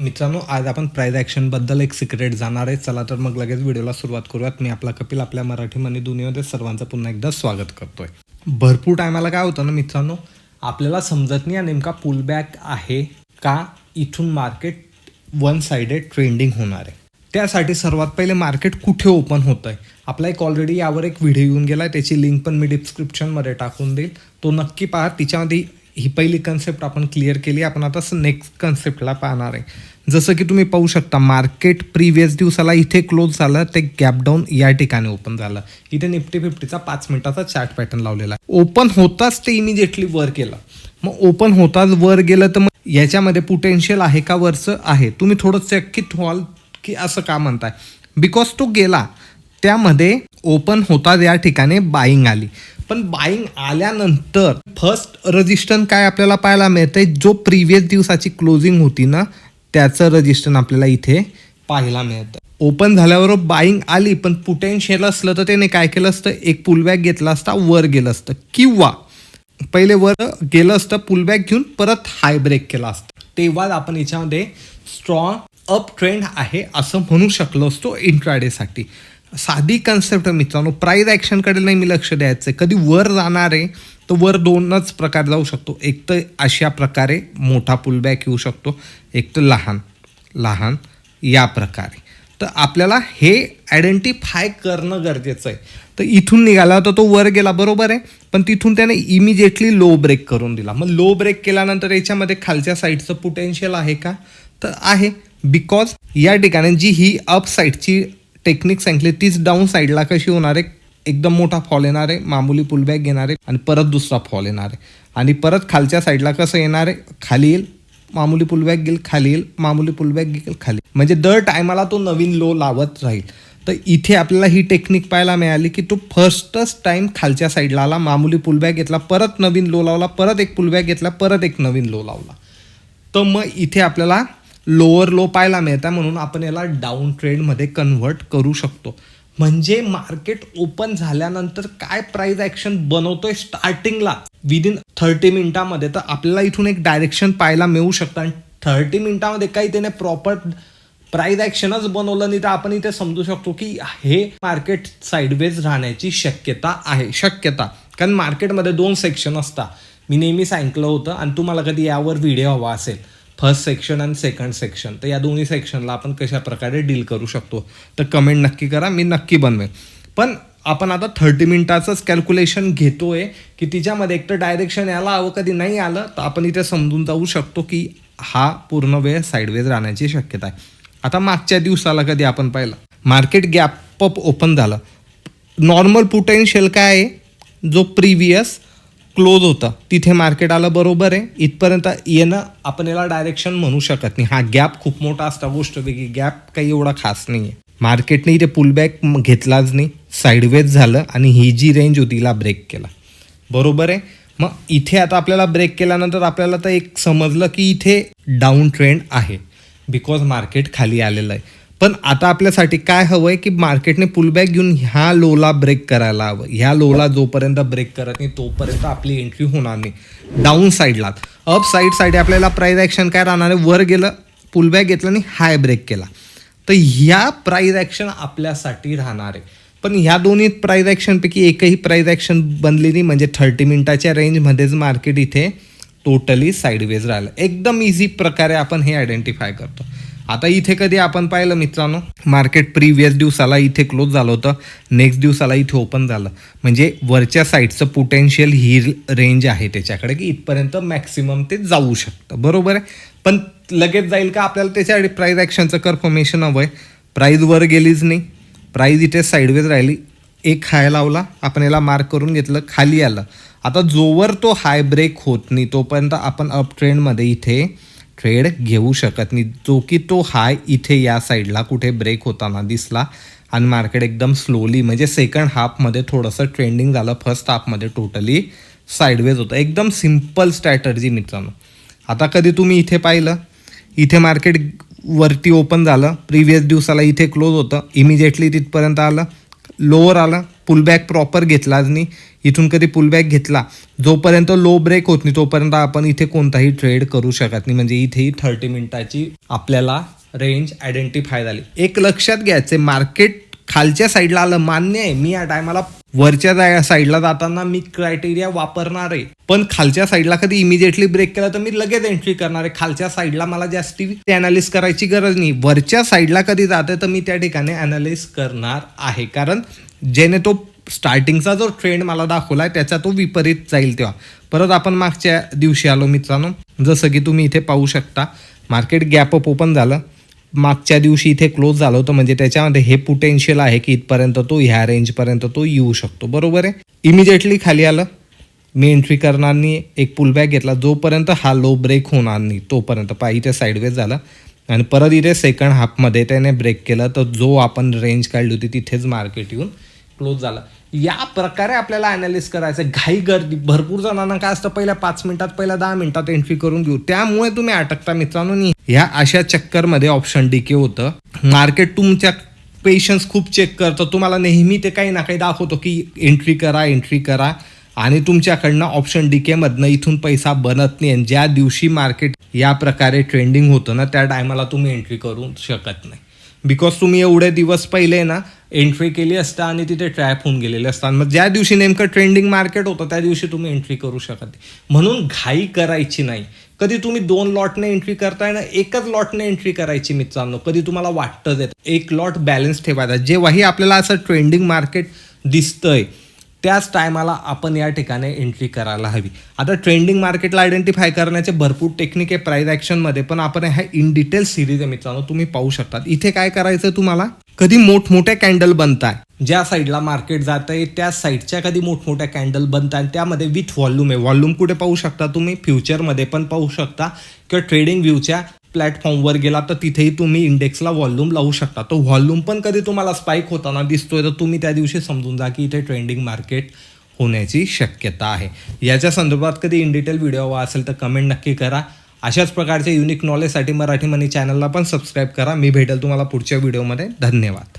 मित्रांनो आज आपण प्राईज ॲक्शनबद्दल एक सिक्रेट जाणार आहे. चला तर मग लगेच व्हिडिओला सुरुवात करूयात. मी आपला कपिल आपल्या मराठी मनी दुनियामध्ये सर्वांचं पुन्हा एकदा स्वागत करतोय. भरपूर टायमाला काय होतं ना मित्रांनो? आपल्याला समजत नाही हा नेमका पुलबॅक आहे का? इथून मार्केट वन साइडेड ट्रेंडिंग होणार आहे. त्यासाठी सर्वात पहिले मार्केट कुठे ओपन होतं आहे आपला एक ऑलरेडी यावर एक व्हिडिओ येऊन गेला आहे त्याची लिंक पण मी डिस्क्रिप्शनमध्ये टाकून देईल. तो नक्की पहा. तिच्यामध्ये ही पहिली कन्सेप्ट आपण क्लिअर केली आपण आता नेक्स्ट कन्सेप्टला पाहणार आहे. जसं की तुम्ही पाहू शकता मार्केट प्रिव्हियस दिवसाला इथे क्लोज झालं ते गॅप डाऊन या ठिकाणी ओपन झालं. इथे निफ्टी फिफ्टीचा पाच मिनिटाचा चार्ट पॅटर्न लावलेला आहे. ओपन होताच ते इमिजिएटली वर केलं. मग ओपन होताच वर गेलं तर मग याच्यामध्ये पोटेन्शियल आहे का वरचं? आहे. तुम्ही थोडं चकित व्हाल की असं का म्हणताय. बिकॉज तो गेला त्यामध्ये ओपन होताच या ठिकाणी बाईंग आली. पण बाईंग आल्यानंतर फर्स्ट रजिस्टन काय आपल्याला पाहायला मिळतंय? जो प्रिव्हियस दिवसाची क्लोजिंग होती ना त्याचं रजिस्टन आपल्याला इथे पाहायला मिळतं ओपन झाल्यावर बाईंग आली पण पोटेन्शियल असलं तर त्याने काय केलं असतं? एक पुलबॅक घेतला असता वर गेलं असतं. किंवा पहिले वर गेलं असतं पुलबॅक घेऊन परत हाय ब्रेक केला असतं. तेव्हाच आपण याच्यामध्ये स्ट्रॉंग अप ट्रेंड आहे असं म्हणू शकलो असतो इंट्राडेसाठी साधी कन्सेप्ट मित्रांनो. प्राईज ॲक्शनकडे नाही मी लक्ष द्यायचं कधी वर जाणार आहे तर वर दोनच प्रकार जाऊ शकतो. एक तर अशा प्रकारे मोठा पुलबॅक येऊ शकतो. एक तर लहान. लहान या प्रकारे. तर आपल्याला हे आयडेंटिफाय करणं गरजेचं आहे. तर इथून निघाला तर तो वर गेला. बरोबर आहे? पण तिथून त्याने इमिजिएटली लो ब्रेक करून दिला. मग लो ब्रेक केल्यानंतर याच्यामध्ये खालच्या साईडचं पोटेन्शियल आहे का? तर आहे. बिकॉज या ठिकाणी जी ही अप साईडची टेक्निक सांगितली. तीच डाऊन साईडला कशी होणार आहे? एकदम मोठा फॉल येणार आहे. मामूली पुलबॅक घेणार आहे आणि परत दुसरा फॉल येणार आहे. आणि परत खालच्या साईडला कसं येणार आहे? खाली येईल मामूली पुलबॅक घेईल खाली येईल मामूली पुलबॅक घेईल खाली म्हणजे दर टायमाला तो नवीन लो लावत राहील. तर इथे आपल्याला ही टेक्निक पाहायला मिळाली की तो फर्स्टच टाइम खालच्या साईडला आला मामूली पुलबॅक घेतला परत नवीन लो लावला परत एक पुलबॅक घेतला परत एक नवीन लो लावला. तर मग इथे आपल्याला लोअर लो पाहायला मिळतं म्हणून आपण याला डाऊन ट्रेंडमध्ये कन्व्हर्ट करू शकतो. म्हणजे मार्केट ओपन झाल्यानंतर काय प्राईज ॲक्शन बनवतोय स्टार्टिंगला विदिन थर्टी मिनिटामध्ये तर आपल्याला इथून एक डायरेक्शन पाहायला मिळू शकतं. आणि थर्टी मिनिटामध्ये काही त्याने प्रॉपर प्राईज ॲक्शनच बनवलं नाही तर आपण इथे समजू शकतो की हे मार्केट साईडवेज राहण्याची शक्यता आहे. शक्यता. कारण मार्केटमध्ये दोन सेक्शन असतात. मी नेहमी सांगितलं होतं आणि तुम्हाला कधी यावर व्हिडिओ हवा असेल. फर्स्ट सेक्शन आणि सेकंड सेक्शन तर या दोन्ही सेक्शनला आपण कशा प्रकारे डील करू शकतो? तर कमेंट नक्की करा मी नक्की बनवेन. पण आपण आता थर्टी मिनिटाचंच कॅल्क्युलेशन घेतोय की तिच्यामध्ये एक तर डायरेक्शन यायला हवं कधी नाही आलं तर आपण इथे समजून जाऊ शकतो की हा पूर्ण वेळ साईडवेज राहण्याची शक्यता आहे. आता मागच्या दिवसाला कधी आपण पाहिलं मार्केट गॅप अप ओपन झालं. नॉर्मल पोटेन्शियल काय आहे? जो प्रिव्हियस क्लोज होतं. तिथे मार्केट आलं बरोबर आहे. इथपर्यंत येणं आपण याला डायरेक्शन म्हणू शकत नाही. हा गॅप खूप मोठा असता गोष्ट वेगळी गॅप काही एवढा खास नाही आहे मार्केटने इथे पुलबॅक घेतलाच नाही. साईडवेज झालं आणि ही जी रेंज होती तिला ब्रेक केला. बरोबर आहे? मग इथे आता आपल्याला ब्रेक केल्यानंतर आपल्याला तर एक समजलं की इथे डाऊन ट्रेंड आहे. बिकॉज मार्केट खाली आलेलं आहे. पण आता आपल्यासाठी काय हवं आहे की मार्केटने पुलबॅक घेऊन ह्या लोला ब्रेक करायला हवं. ह्या लोला जोपर्यंत ब्रेक करत नाही तोपर्यंत आपली एंट्री होणार नाही. डाऊन साईडला अप साईडसाठी आपल्याला प्राईज ॲक्शन काय राहणार आहे? वर गेलं पुलबॅक घेतलं आणि हाय ब्रेक केला. तर ह्या प्राईज ॲक्शन आपल्यासाठी राहणार आहे. पण ह्या दोन्ही प्राईज ॲक्शनपैकी एकही प्राईज ॲक्शन बनली नाही म्हणजे थर्टी मिनिटाच्या रेंजमध्येच मार्केट इथे टोटली साईडवेज राहिलं. एकदम इझी प्रकारे आपण हे आयडेंटिफाय करतो. आता इथे कधी आपण पाहिलं मित्रांनो? मार्केट प्रिव्हियस दिवसाला इथे क्लोज झालं होतं. नेक्स्ट दिवसाला इथे ओपन झालं. म्हणजे वरच्या साईडचं पोटेन्शियल ही रेंज आहे त्याच्याकडे की इथपर्यंत मॅक्सिमम ते जाऊ शकतं. बरोबर आहे? पण लगेच जाईल का आपल्याला त्याच्यासाठी प्राईज ॲक्शनचं कन्फर्मेशन हवं आहे प्राईज वर गेलीच नाही. प्राईज इथे साईडवेज राहिली. एक हाय लावला. आपण याला मार्क करून घेतलं. खाली आलं. आता जोवर तो हाय ब्रेक होत नाही तोपर्यंत आपण अप ट्रेंडमध्ये इथे ट्रेड घेऊ शकत नाही. जो की तो हाय इथे या साईडला कुठे ब्रेक होताना दिसला. आणि मार्केट एकदम स्लोली म्हणजे सेकंड हाफमध्ये थोडंसं ट्रेंडिंग झालं. फर्स्ट हाफमध्ये टोटली साईडवेज होतं. एकदम सिंपल स्ट्रॅटर्जी मित्रांनो. आता कधी तुम्ही इथे पाहिलं? इथे मार्केट वरती ओपन झालं. प्रिव्हियस दिवसाला इथे क्लोज होतं. इमिजिएटली तिथपर्यंत आलं. लोअर आलं. पुलबॅक प्रॉपर घेतलाच नाही. इथून कधी पुलबॅक घेतला जोपर्यंत लो ब्रेक होत नाही तोपर्यंत आपण इथे कोणताही ट्रेड करू शकत नाही. म्हणजे इथेही थर्टी मिनिटाची आपल्याला रेंज आयडेंटिफाय झाली. एक लक्षात घ्यायचे मार्केट खालच्या साईडला आलं मान्य आहे मी या टायमाला वरच्या जा- साईडला जाताना मी क्रायटेरिया वापरणार आहे. पण खालच्या साईडला कधी इमिजिएटली ब्रेक केला तर मी लगेच एंट्री करणार आहे. खालच्या साईडला मला जास्ती अनालिस करायची गरज नाही. वरच्या साईडला कधी जाते तर मी त्या ठिकाणी अनालिस करणार आहे. कारण जेणे तो स्टार्टिंगचा जो ट्रेंड मला दाखवलाय त्याचा तो विपरीत जाईल तेव्हा. परत आपण मागच्या दिवशी आलो मित्रांनो. जसं की तुम्ही इथे पाहू शकता मार्केट गॅप अप ओपन झालं. मागच्या दिवशी इथे क्लोज झालं होतं म्हणजे त्याच्यामध्ये हे पोटेन्शियल आहे की इथपर्यंत तो ह्या रेंजपर्यंत तो येऊ शकतो. बरोबर आहे? इमिजिएटली खाली आलं. मी एंट्री करणार नाही एक पुलबॅक घेतला. जोपर्यंत हा लो ब्रेक होणार नाही तोपर्यंत पा इथे साईडवेज झाला. आणि परत इथे सेकंड हाफमध्ये त्याने ब्रेक केलं. तर जो आपण रेंज काढली होती तिथेच मार्केट येऊन क्लोज झालं. या प्रकारे आपल्याला अनालिस करायचं घाई गर्दी. भरपूर जणांना काय असतं पहिल्या पाच मिनिटात पहिल्या दहा मिनिटात एंट्री करून घेऊ. त्यामुळे तुम्ही अटकता मित्रांनो. ह्या अशा चक्करमध्ये ऑप्शन डीके होतं. मार्केट तुमच्या पेशन्स खूप चेक करतं. तुम्हाला नेहमी ते काही ना काही दाखवतो की एंट्री करा एंट्री करा. आणि तुमच्याकडनं ऑप्शन डीकेमधनं इथून पैसा बनत नाही. आणि ज्या दिवशी मार्केट या प्रकारे ट्रेंडिंग होतं ना त्या टायमाला तुम्ही एंट्री करू शकत नाही. बिकॉज तुम्ही एवढे दिवस पहिले ना एंट्री केली असता आणि तिथे ट्रॅप होऊन गेलेले असतात मग ज्या दिवशी नेमकं ट्रेंडिंग मार्केट होतं त्या दिवशी तुम्ही एंट्री करू शकत म्हणून घाई करायची नाही. कधी तुम्ही दोन लॉटने एंट्री करताय ना एकच लॉटने एंट्री करायची मित्रांनो. कधी तुम्हाला वाटतं देत. एक लॉट बॅलन्स ठेवायचा. जेव्हाही आपल्याला असं ट्रेंडिंग मार्केट दिसतंय त्याच टायमाला आपण या ठिकाणी एंट्री करायला हवी. आता ट्रेंडिंग मार्केटला आयडेंटिफाय करण्याचे भरपूर टेक्निक आहे प्राईज ॲक्शनमध्ये पण आपण ह्या इन डिटेल सिरीज आहे मित्रांनो तुम्ही पाहू शकतात. इथे काय करायचं तुम्हाला? कधी मोठमोठ्या कॅन्डल बनताय? ज्या साईडला मार्केट जात आहे त्या साईडच्या कधी मोठमोठ्या कॅन्डल बनताय त्यामध्ये विथ व्हॉल्यूम आहे. व्हॉल्यूम कुठे पाहू शकता तुम्ही? फ्युचरमध्ये पण पाहू शकता. किंवा ट्रेडिंग व्ह्यूच्या प्लॅटफॉर्मवर गेला तर तिथेही तुम्ही इंडेक्सला व्हॉल्यूम लावू शकता. तो व्हॉल्यूम पण कधी तुम्हाला स्पाईक होताना दिसतोय तर तुम्ही त्या दिवशी समजून जा की इथे ट्रेंडिंग मार्केट होण्याची शक्यता आहे. याच्या संदर्भात कधी इन डिटेल व्हिडिओ हवा असेल तर कमेंट नक्की करा. अशाच प्रकारचे युनिक नॉलेजसाठी मराठी मनी चॅनलला पण सबस्क्राईब करा. मी भेटेल तुम्हाला पुढच्या व्हिडिओमध्ये धन्यवाद.